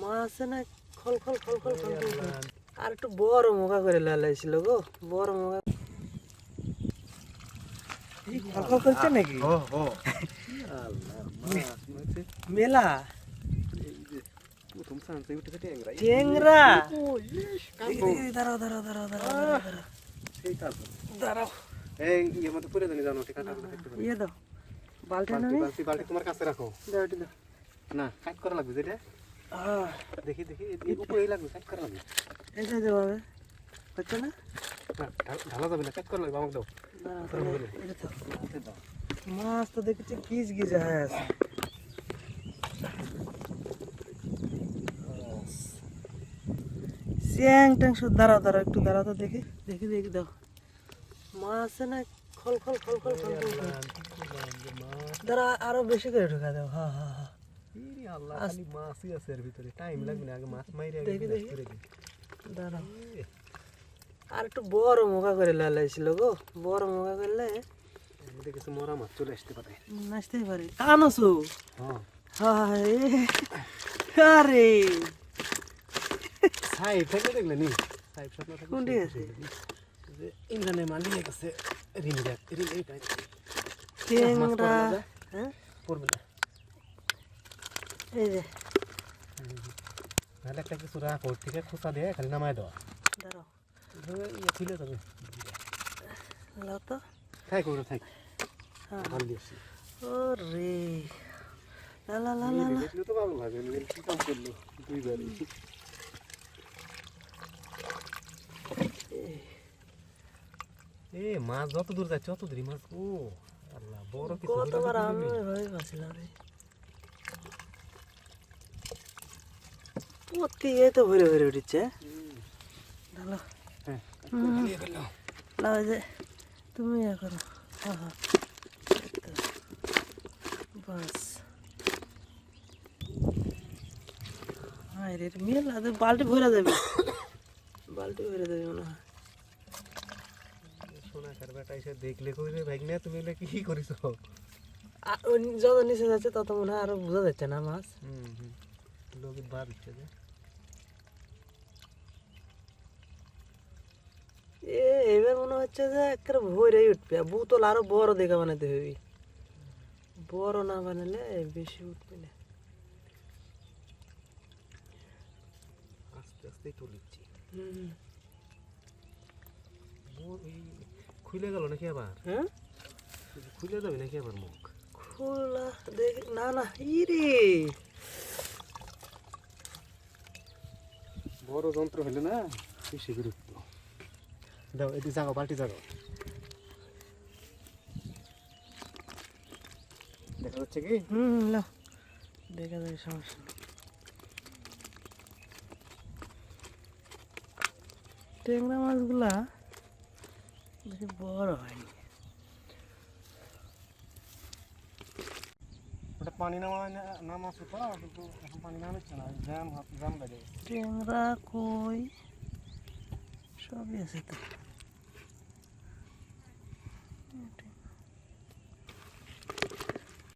মাছ আছে না খল খল খল খল খল। আর একটু বড় মোকা করে লালাইছিল গো বড় মোকা খল খল করছে নাকি? মেলা। ট্যাংরা। দাঁড়াও দাঁড়াও দাঁড়াও দাঁড়াও দাঁড়াও, সেই তারপর দাঁড়াও। এই ইয়ে মধ্যে পড়ে জানি জানো ঠিক আছে ইয়ে দাও। বালতি বালতি বালতি বালতি তোমার কাছে রাখো। দাও এটা দাও। না কাট করা লাগবে যেটা? দেখি দেখি এই লাগবে কাট করা এই যে দেওয়াবে হচ্ছে না ঢাল- যাবে দাও উপরে উপরে। মাছ তো দেখেছি গিজ গিজ হয়ে চ্যাং ট্যাং শুধু দাঁড়াও দাঁড়াও একটু দাঁড়াও দেখি দেখি দেখি দাও মাছ আছে না খল খল খল খল খল। দাঁড়া আরও বেশি করে ঢোকা দাও হ্যাঁ হ্যাঁ হ্যাঁ ইরে আল্লাহ খালি মাছই আছে এর ভিতরে। টাইম লাগবে না আগে মাছ মাইরে আগে দেখি, দেখি। দাঁড়াও আর একটু বড় মোকা করে লালাইছিল গো। বড় মোকা করলে এদিকে কিছু মরা মাছ চলে আসতে পারে। নাচতেই পারি। কানসু হ্যাঁ। আরে। সাইড থেকে দেখলে নি সাইড সব না কোনটি আছে? যে ইন্দ্রানে মালিয়ে গেছে রিং দেখ রিং এইটা। টেংরা হ্যাঁ? পড়বে না। এই যে। নাহলে একটা কিছু রাখো থেকে খোসা দিয়ে খালি নামায় দেওয়া? ইয়ে খুলে যাবে লাও তো। থাক ওটা থাক। হ্যাঁ। ভালো দিয়েছি ও রে লা লা লা লা তো ভালো লাগে কি কাম করল দুইবারই। এ মাছ যত দূর যাচ্ছে তত দূরই মাছ ও আল্লাহ বড় কিছু কতবার আমি। ভয় পাচ্ছিলাম রে। প্রতি এ তো ভরে ভরে উঠছে হ্যাঁ। লাও এই যে তুমি ইয়ে করো বাস হ্যাঁ রে মেল বালতি ভরে যাবে বালতি ভরে যাবে মনে হয় সোনাকার বেটা এসে দেখলে কইবে ভাই না তুমি এগুলা কি করিছো আর যত নিচে যাচ্ছে তত মনে হয় আরও বোঝা যাচ্ছে না মাছ লোকের বার দিচ্ছে যে এ এবার মনে হচ্ছে যে একেবারে ভরে উঠবে। বোতল আরও বড় দেখে বানাতে হবে। বড় না বানালে বেশি উঠবে না। আস্তে আস্তে তুলিচ্ছি। খুলে গেল নাকি আবার? হ্যাঁ? খুলে যাবে নাকি আবার মুখ? খোলা দেখ না না ইরে বড় যন্ত্র হলে না বেশি গুরুত্ব দাও এটি জাগাও বালতি জাগাও দেখা যাচ্ছে কি? হুম না দেখা যায় সমস্যা। ট্যাংরা মাছগুলা বেশি বড় হয়নি। ওটা পানি নামা নামাচ্ছে তো কিন্তু এখন পানি নামাচ্ছে না জ্যাম জ্যাম লাগে ট্যাংরা কই সবই আছে তো।